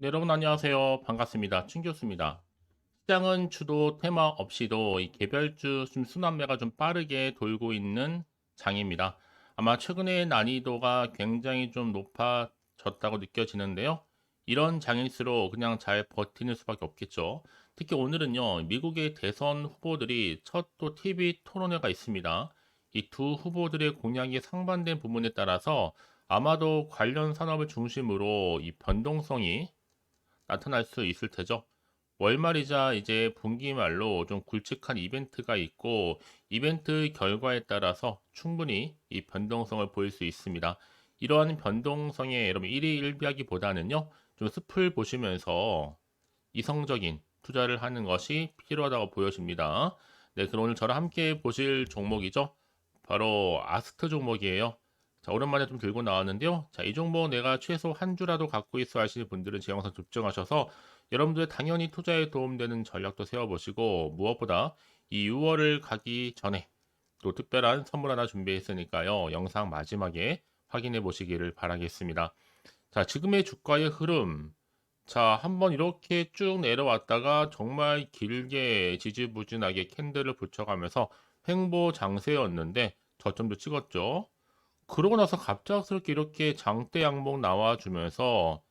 네, 여러분 안녕하세요. 반갑습니다. 춘 교수입니다. 시장은 주도 테마 없이도 이 개별주 좀 순환매가 좀 빠르게 돌고 있는 장입니다. 아마 최근에 난이도가 굉장히 좀 높아졌다고 느껴지는데요. 이런 장일수록 그냥 잘 버티는 수밖에 없겠죠. 특히 오늘은요, 미국의 대선 후보들이 첫 또 TV 토론회가 있습니다. 이 두 후보들의 공약이 상반된 부분에 따라서 아마도 관련 산업을 중심으로 이 변동성이 나타날 수 있을 테죠. 월말이자 이제 분기 말로 좀 굵직한 이벤트가 있고 이벤트 결과에 따라서 충분히 이 변동성을 보일 수 있습니다. 이러한 변동성에 여러분 일희일비하기보다는요. 좀 숲을 보시면서 이성적인 투자를 하는 것이 필요하다고 보여집니다. 네, 그럼 오늘 저랑 함께 보실 종목이죠. 바로 아스트 종목이에요. 자, 오랜만에 좀 들고 나왔는데요. 자, 이 종목 내가 최소 한 주라도 갖고 있어 하시는 분들은 제 영상 집중하셔서 여러분들 당연히 투자에 도움되는 전략도 세워보시고 무엇보다 이 6월을 가기 전에 또 특별한 선물 하나 준비했으니까요. 영상 마지막에 확인해 보시기를 바라겠습니다. 자, 지금의 주가의 흐름. 자, 한번 이렇게 쭉 내려왔다가 정말 길게 지지부진하게 캔들을 붙여가면서 횡보 장세였는데 저점도 찍었죠. 그러고 나서 갑작스럽게 이렇게 장대 양봉 나와주면서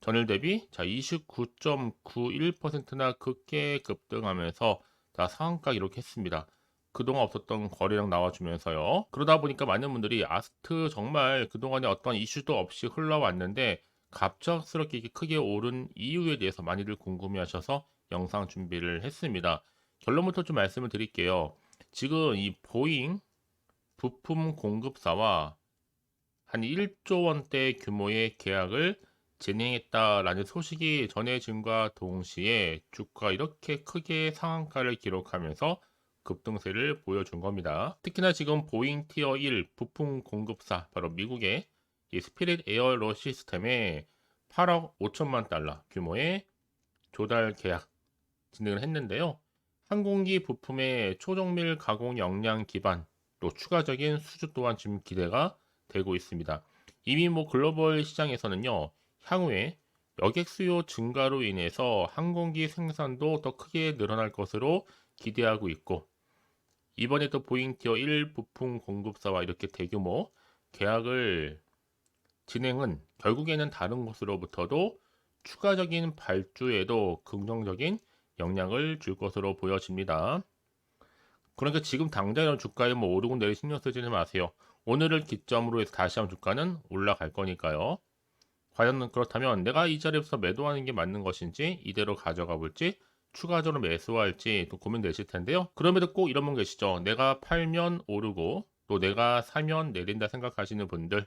전일 대비 자 29.91%나 급게 급등하면서 다 상한가 이렇게 했습니다. 그동안 없었던 거래량 나와주면서요. 그러다 보니까 많은 분들이 아스트 정말 그동안에 어떤 이슈도 없이 흘러왔는데 갑작스럽게 이렇게 크게 오른 이유에 대해서 많이들 궁금해하셔서 영상 준비를 했습니다. 결론부터 좀 말씀을 드릴게요. 지금 이 보잉 부품 공급사와 한 1조 원대 규모의 계약을 진행했다라는 소식이 전해진과 동시에 주가 이렇게 크게 상한가를 기록하면서 급등세를 보여준 겁니다. 특히나 지금 보잉 티어 1 부품 공급사 바로 미국의 이 스피릿 에어로 시스템에 8억 5천만 달러 규모의 조달 계약 진행을 했는데요. 항공기 부품의 초정밀 가공 역량 기반 또 추가적인 수주 또한 지금 기대가 되고 있습니다. 이미 뭐 글로벌 시장에서는요, 향후에 여객 수요 증가로 인해서 항공기 생산도 더 크게 늘어날 것으로 기대하고 있고, 이번에 도 보잉 티어 1 부품 공급사와 이렇게 대규모 계약을 진행은 결국에는 다른 곳으로부터도 추가적인 발주에도 긍정적인 영향을 줄 것으로 보여집니다. 그러니까 지금 당장 주가에 뭐 오르고 내리 신경 쓰지는 마세요. 오늘을 기점으로 해서 다시 한번 주가는 올라갈 거니까요. 과연 그렇다면 내가 이 자리에서 매도하는 게 맞는 것인지 이대로 가져가 볼지 추가적으로 매수할지 또 고민되실 텐데요. 그럼에도 꼭 이런 분 계시죠. 내가 팔면 오르고 또 내가 사면 내린다 생각하시는 분들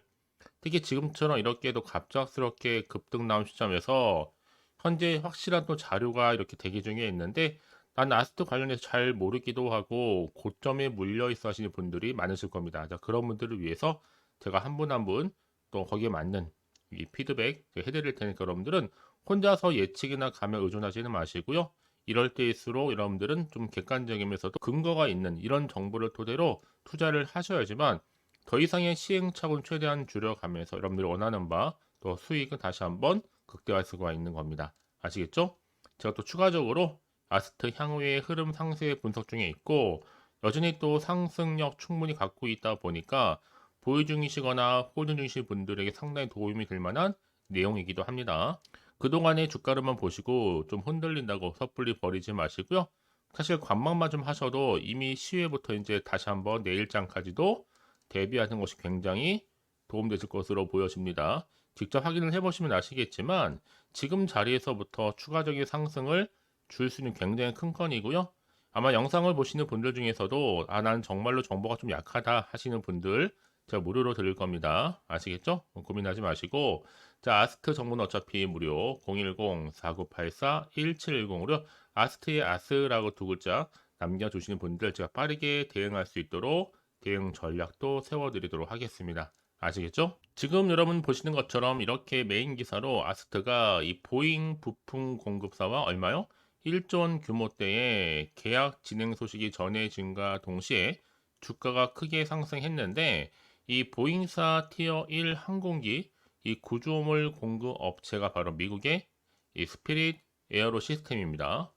특히 지금처럼 이렇게도 갑작스럽게 급등 나온 시점에서 현재 확실한 또 자료가 이렇게 대기 중에 있는데 난 아스트 관련해서 잘 모르기도 하고 고점에 물려 있어 하시는 분들이 많으실 겁니다. 자, 그런 분들을 위해서 제가 한 분 한 분 또 거기에 맞는 이 피드백 해드릴 테니까 여러분들은 혼자서 예측이나 감에 의존하지는 마시고요. 이럴 때일수록 여러분들은 좀 객관적이면서도 근거가 있는 이런 정보를 토대로 투자를 하셔야지만 더 이상의 시행착오는 최대한 줄여가면서 여러분들이 원하는 바 또 수익은 다시 한번 극대화할 수가 있는 겁니다. 아시겠죠? 제가 또 추가적으로 아스트 향후의 흐름 상세 분석 중에 있고 여전히 또 상승력 충분히 갖고 있다 보니까 보유 중이시거나 홀드 중이신 분들에게 상당히 도움이 될 만한 내용이기도 합니다. 그동안의 주가를만 보시고 좀 흔들린다고 섣불리 버리지 마시고요. 사실 관망만 좀 하셔도 이미 시회부터 이제 다시 한번 내일장까지도 대비하는 것이 굉장히 도움되실 것으로 보여집니다. 직접 확인을 해보시면 아시겠지만 지금 자리에서부터 추가적인 상승을 줄수 있는 굉장히 큰 건이고요. 아마 영상을 보시는 분들 중에서도 아, 난 정말로 정보가 좀 약하다 하시는 분들 제가 무료로 드릴 겁니다. 아시겠죠? 고민하지 마시고 자 아스트 정보는 어차피 무료 010-4984-1710으로 아스트의 아스라고 두 글자 남겨주시는 분들 제가 빠르게 대응할 수 있도록 대응 전략도 세워드리도록 하겠습니다. 아시겠죠? 지금 여러분 보시는 것처럼 이렇게 메인 기사로 아스트가 이 보잉 부품 공급사와 얼마요? 1조 원 규모대의 계약 진행 소식이 전해진과 동시에 주가가 크게 상승했는데 이 보잉사 티어 1 항공기 이 구조물 공급 업체가 바로 미국의 이 스피릿 에어로 시스템입니다.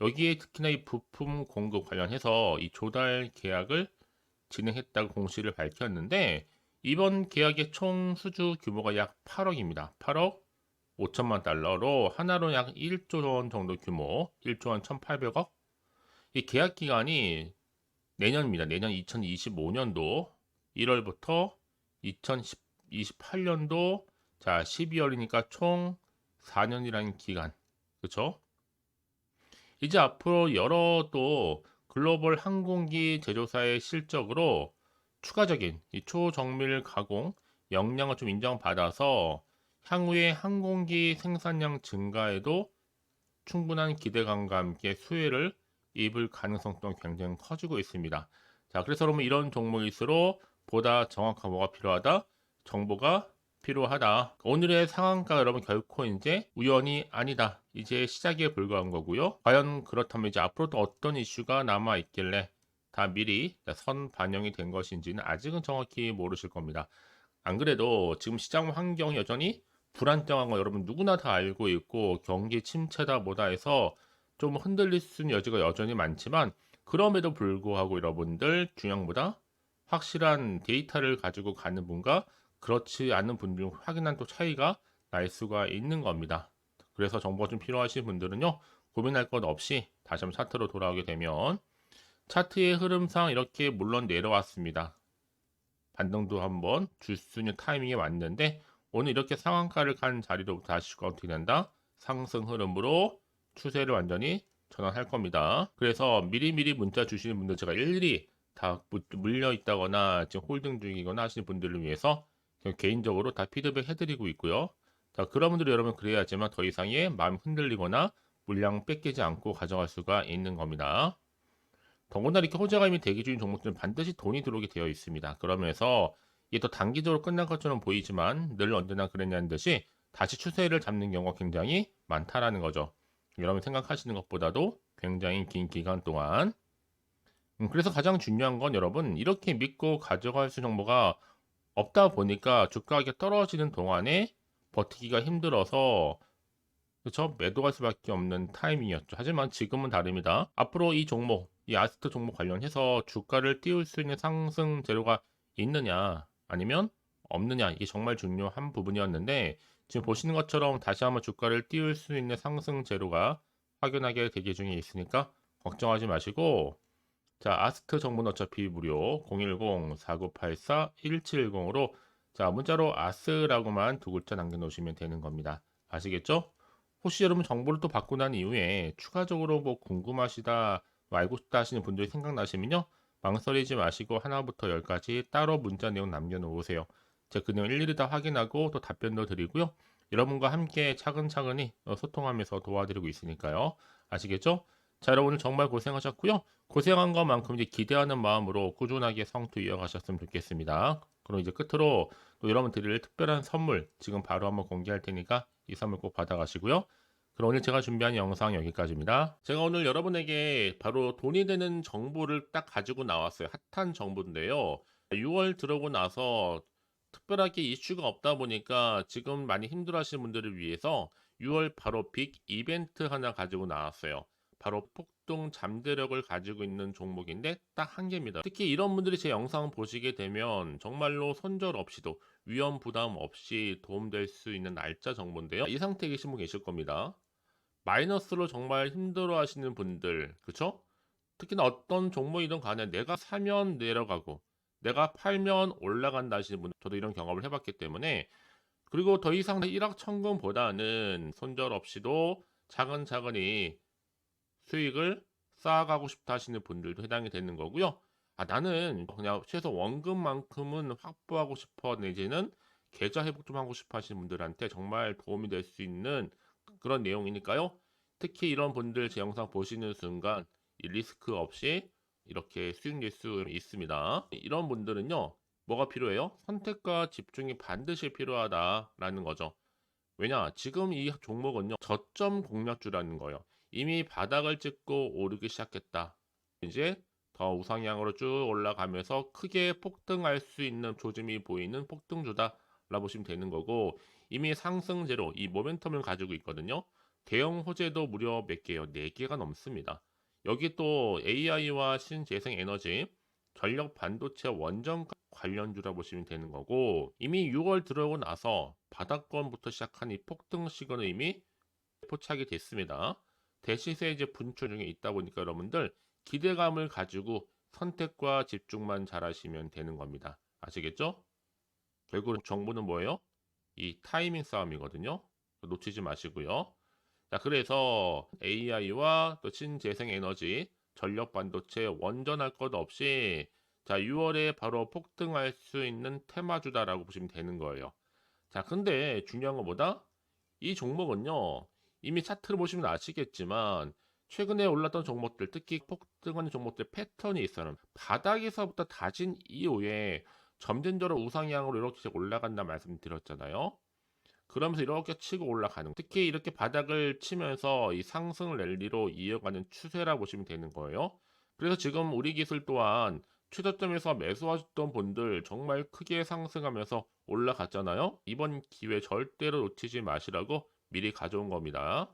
여기에 특히나 이 부품 공급 관련해서 이 조달 계약을 진행했다고 공시를 밝혔는데 이번 계약의 총 수주 규모가 약 8억입니다. 8억 5천만 달러로 하나로 약 1조 원 정도 규모, 1조 원 1,800억. 이 계약 기간이 내년입니다. 내년 2025년도 1월부터 2028년도 자 12월이니까 총 4년이라는 기간. 그렇죠? 이제 앞으로 여러 또 글로벌 항공기 제조사의 실적으로 추가적인 이 초정밀 가공 역량을 좀 인정받아서 향후에 항공기 생산량 증가에도 충분한 기대감과 함께 수혜를 입을 가능성도 굉장히 커지고 있습니다. 자, 그래서 그러면 이런 종목일수록 보다 정확한 뭐가 필요하다? 정보가 필요하다. 오늘의 상한가 여러분 결코 이제 우연이 아니다. 이제 시작에 불과한 거고요. 과연 그렇다면 이제 앞으로 또 어떤 이슈가 남아 있길래 다 미리 선 반영이 된 것인지는 아직은 정확히 모르실 겁니다. 안 그래도 지금 시장 환경이 여전히 불안정한 거 여러분 누구나 다 알고 있고 경기 침체다 뭐다 해서 좀 흔들릴 수 있는 여지가 여전히 많지만 그럼에도 불구하고 여러분들 중요보다 확실한 데이터를 가지고 가는 분과 그렇지 않은 분들 확인한 또 차이가 날 수가 있는 겁니다. 그래서 정보가 좀 필요하신 분들은요 고민할 것 없이 다시 한번 차트로 돌아오게 되면 차트의 흐름상 이렇게 물론 내려왔습니다. 반등도 한번 줄 수 있는 타이밍이 왔는데 오늘 이렇게 상한가를 간 자리로부터 다시 어떻게 된다? 상승 흐름으로 추세를 완전히 전환할 겁니다. 그래서 미리미리 문자 주시는 분들 제가 일일이 다 물려 있다거나 지금 홀딩 중이거나 하시는 분들을 위해서 개인적으로 다 피드백 해드리고 있고요. 자, 그런 분들이 여러분 그래야지만 더 이상의 마음 흔들리거나 물량 뺏기지 않고 가져갈 수가 있는 겁니다. 더구나 이렇게 호재감이 대기 중인 종목들은 반드시 돈이 들어오게 되어 있습니다. 그러면서 이게 또 단기적으로 끝난 것처럼 보이지만 늘 언제나 그랬냐는 듯이 다시 추세를 잡는 경우가 굉장히 많다라는 거죠. 여러분 생각하시는 것보다도 굉장히 긴 기간 동안 음, 그래서 가장 중요한 건 여러분 이렇게 믿고 가져갈 수 정보가 없다 보니까 주가 가 떨어지는 동안에 버티기가 힘들어서 그렇죠 매도할 수밖에 없는 타이밍이었죠. 하지만 지금은 다릅니다. 앞으로 이 종목, 이 아스트 종목 관련해서 주가를 띄울 수 있는 상승 재료가 있느냐 아니면 없느냐 이게 정말 중요한 부분이었는데 지금 보시는 것처럼 다시 한번 주가를 띄울 수 있는 상승 재료가 확연하게 대기 중에 있으니까 걱정하지 마시고 자 아스트 정보는 어차피 무료 010-4984-1710으로 자 문자로 아스라고만 두 글자 남겨놓으시면 되는 겁니다. 아시겠죠? 혹시 여러분 정보를 또 받고 난 이후에 추가적으로 뭐 궁금하시다 뭐 알고 싶다 하시는 분들이 생각나시면요 망설이지 마시고 하나부터 열까지 따로 문자 내용 남겨놓으세요. 제가 그 내용 일일이 다 확인하고 또 답변도 드리고요. 여러분과 함께 차근차근히 어, 소통하면서 도와드리고 있으니까요. 아시겠죠? 자, 여러분 정말 고생하셨고요. 고생한 것만큼 이제 기대하는 마음으로 꾸준하게 성투 이어가셨으면 좋겠습니다. 그럼 이제 끝으로 또 여러분 드릴 특별한 선물 지금 바로 한번 공개할 테니까 이 선물 꼭 받아가시고요. 그럼 오늘 제가 준비한 영상 여기까지입니다. 제가 오늘 여러분에게 바로 돈이 되는 정보를 딱 가지고 나왔어요. 핫한 정보인데요. 6월 들어오고 나서 특별하게 이슈가 없다 보니까 지금 많이 힘들어하시는 분들을 위해서 6월 바로 빅 이벤트 하나 가지고 나왔어요. 바로 폭등 잠재력을 가지고 있는 종목인데 딱 한 개입니다. 특히 이런 분들이 제 영상 보시게 되면 정말로 손절 없이도 위험 부담 없이 도움될 수 있는 날짜 정보인데요. 이 상태에 계신 분 계실 겁니다. 마이너스로 정말 힘들어 하시는 분들, 그쵸? 특히나 어떤 종목이든 간에 내가 사면 내려가고 내가 팔면 올라간다 하시는 분, 저도 이런 경험을 해봤기 때문에 그리고 더 이상 일확천금보다는 손절 없이도 차근차근히 수익을 쌓아가고 싶다 하시는 분들도 해당이 되는 거고요. 아, 나는 그냥 최소 원금만큼은 확보하고 싶어 내지는 계좌 회복 좀 하고 싶어 하시는 분들한테 정말 도움이 될 수 있는 그런 내용이니까요. 특히 이런 분들 제 영상 보시는 순간 리스크 없이 이렇게 수익 낼 수 있습니다. 이런 분들은요, 뭐가 필요해요? 선택과 집중이 반드시 필요하다라는 거죠. 왜냐, 지금 이 종목은요, 저점 공략주라는 거예요. 이미 바닥을 찍고 오르기 시작했다. 이제 더 우상향으로 쭉 올라가면서 크게 폭등할 수 있는 조짐이 보이는 폭등주다. 라 보시면 되는 거고 이미 상승제로 이 모멘텀을 가지고 있거든요. 대형 호재도 무려 몇 개요? 4개가 넘습니다. 여기 또 AI와 신재생 에너지, 전력 반도체 원전 관련주라 보시면 되는 거고 이미 6월 들어오고 나서 바닥권부터 시작한 이 폭등 시그널 이미 포착이 됐습니다. 대시세 이제 분출 중에 있다 보니까 여러분들 기대감을 가지고 선택과 집중만 잘하시면 되는 겁니다. 아시겠죠? 결국 정보는 뭐예요? 이 타이밍 싸움이거든요. 놓치지 마시고요. 자, 그래서 AI와 또 신재생 에너지, 전력 반도체 원전할 것 없이 자, 6월에 바로 폭등할 수 있는 테마주다라고 보시면 되는 거예요. 자, 근데 중요한 것보다 이 종목은요. 이미 차트를 보시면 아시겠지만 최근에 올랐던 종목들, 특히 폭등하는 종목들 패턴이 있어요. 바닥에서부터 다진 이후에 점진적으로 우상향으로 이렇게 올라간다 말씀드렸잖아요. 그러면서 이렇게 치고 올라가는 특히 이렇게 바닥을 치면서 이 상승 랠리로 이어가는 추세라 보시면 되는 거예요. 그래서 지금 우리 기술 또한 최저점에서 매수하셨던 분들 정말 크게 상승하면서 올라갔잖아요. 이번 기회 절대로 놓치지 마시라고 미리 가져온 겁니다.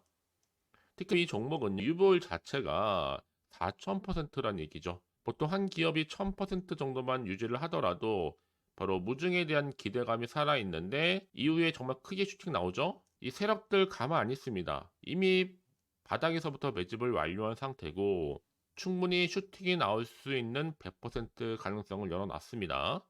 특히 이 종목은 유보율 자체가 4,000%란 얘기죠. 보통 한 기업이 1000% 정도만 유지를 하더라도 바로 무중에 대한 기대감이 살아있는데 이후에 정말 크게 슈팅 나오죠. 이 세력들 가만 안 있습니다. 이미 바닥에서부터 매집을 완료한 상태고 충분히 슈팅이 나올 수 있는 100% 가능성을 열어놨습니다.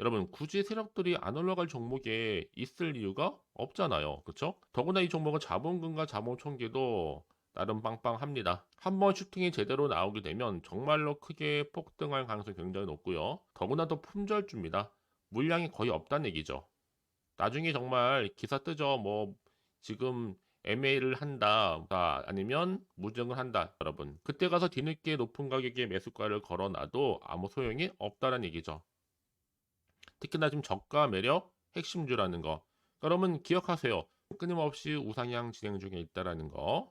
여러분 굳이 세력들이 안 올라갈 종목에 있을 이유가 없잖아요. 그렇죠? 더구나 이 종목은 자본금과 자본 총계도 나름 빵빵합니다. 한 번 슈팅이 제대로 나오게 되면 정말로 크게 폭등할 가능성이 굉장히 높고요. 더구나 또 품절주입니다. 물량이 거의 없다는 얘기죠. 나중에 정말 기사 뜨죠. 뭐 지금 MA를 한다 아니면 무증을 한다 여러분 그때 가서 뒤늦게 높은 가격에 매수가를 걸어놔도 아무 소용이 없다는 얘기죠 특히나 지금 저가 매력 핵심주라는 거 여러분 기억하세요 끊임없이 우상향 진행 중에 있다라는 거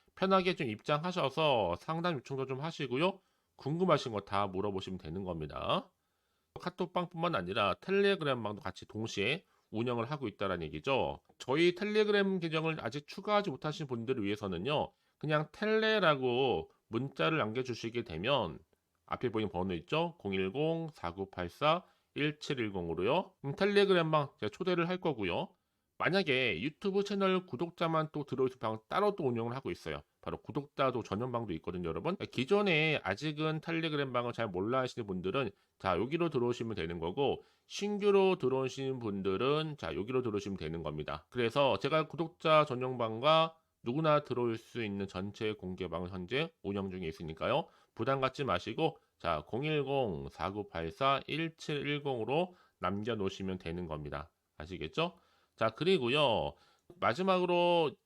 편하게 좀 입장하셔서 상담 요청도 좀 하시고요. 궁금하신 거 다 물어보시면 되는 겁니다. 카톡방뿐만 아니라 텔레그램방도 같이 동시에 운영을 하고 있다는 얘기죠. 저희 텔레그램 계정을 아직 추가하지 못하신 분들을 위해서는요. 그냥 텔레라고 문자를 남겨주시게 되면 앞에 보이는 번호 있죠? 010-4984-1710으로요. 텔레그램방 제가 초대를 할 거고요. 만약에 유튜브 채널 구독자만 또 들어오실 방 따로 또 운영을 하고 있어요. 바로 구독자도 전용방도 있거든요, 여러분. 기존에 아직은 텔레그램 방을 잘 몰라 하시는 분들은 자, 여기로 들어오시면 되는 거고 신규로 들어오시는 분들은 자, 여기로 들어오시면 되는 겁니다. 그래서 제가 구독자 전용방과 누구나 들어올 수 있는 전체 공개방을 현재 운영 중에 있으니까요. 부담 갖지 마시고 자, 010-4984-1710으로 남겨 놓으시면 되는 겁니다. 아시겠죠? 자, 그리고요. 마지막으로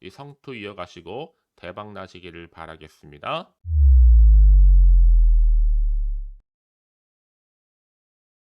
이 성투 이어가시고 대박 나시기를 바라겠습니다.